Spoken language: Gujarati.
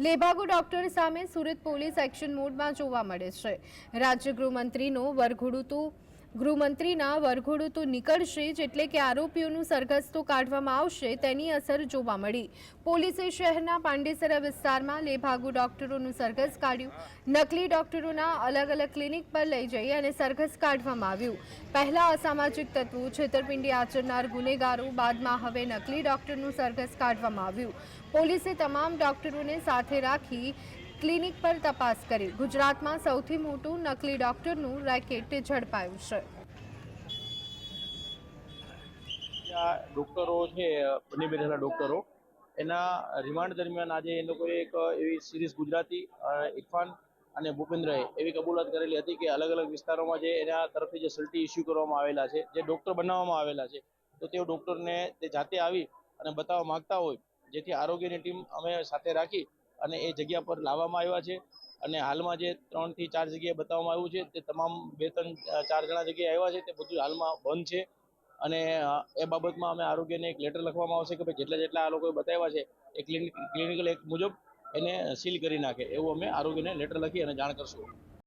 લેભાગુ ડોક્ટર સામે સુરત પોલીસ એક્શન મોડમાં જોવા મળે છે. રાજ્ય ગૃહમંત્રીનો વરઘોડું ગૃહમંત્રીના વરઘોડું તો નીકળશે જ એટલે કે આરોપીઓનું સરઘસ તો કાઢવામાં આવશે, તેની અસર જોવા મળી. પોલીસે શહેરના પાંડેસરા વિસ્તારમાં લેભાગુ ડોક્ટરોનું સરઘસ કાઢ્યું. નકલી ડોક્ટરોના અલગ અલગ ક્લિનિક પર લઈ જઈ અને સરઘસ કાઢવામાં આવ્યું. પહેલા અસામાજિક તત્વો છેતરપિંડી આચરનાર ગુનેગારો, બાદમાં હવે નકલી ડોક્ટરનું સરઘસ કાઢવામાં આવ્યું. પોલીસે તમામ ડોક્ટરોને સાથે રાખી ક્લિનિક પર તપાસ કરી ગુજરાતમાં સૌથી મોટું નકલી ડોક્ટરનું રેકેટ ઝડપાયું છે. ડોક્ટરો છે, બંને બેઠેલા ડોક્ટરો, એના રિમાન્ડ દરમિયાન આજે એ લોકોએ એક એવી સિરીઝ ગુજરાતી ઇરફાન અને ભૂપેન્દ્રએ એવી કબૂલાત કરેલી હતી કે અલગ અલગ વિસ્તારોમાં જે એના તરફથી જે સલ્ટી ઇસ્યુ કરવામાં આવેલા છે, જે ડોક્ટર બનાવવામાં આવેલા છે, તો તેઓ ડોક્ટરને તે જાતે આવી અને બતાવવા માગતા હોય, જેથી આરોગ્યની ટીમ અમે સાથે રાખી અને એ જગ્યા પર લાવવામાં આવ્યા છે. અને હાલમાં જે ત્રણથી ચાર જગ્યાએ બતાવવામાં આવ્યું છે, તે તમામ બે ત્રણ ચાર જણા જગ્યાએ આવ્યા છે, તે બધું હાલમાં બંધ છે. અને એ બાબતમાં અમે આરોગ્યને એક લેટર લખવામાં આવશે કે ભાઈ જેટલા જેટલા આ લોકોએ બતાવ્યા છે, એ ક્લિનિક ક્લિનિકલ એક મુજબ એને સીલ કરી નાખે, એવું અમે આરોગ્યને લેટર લખી અને જાણ કરશું.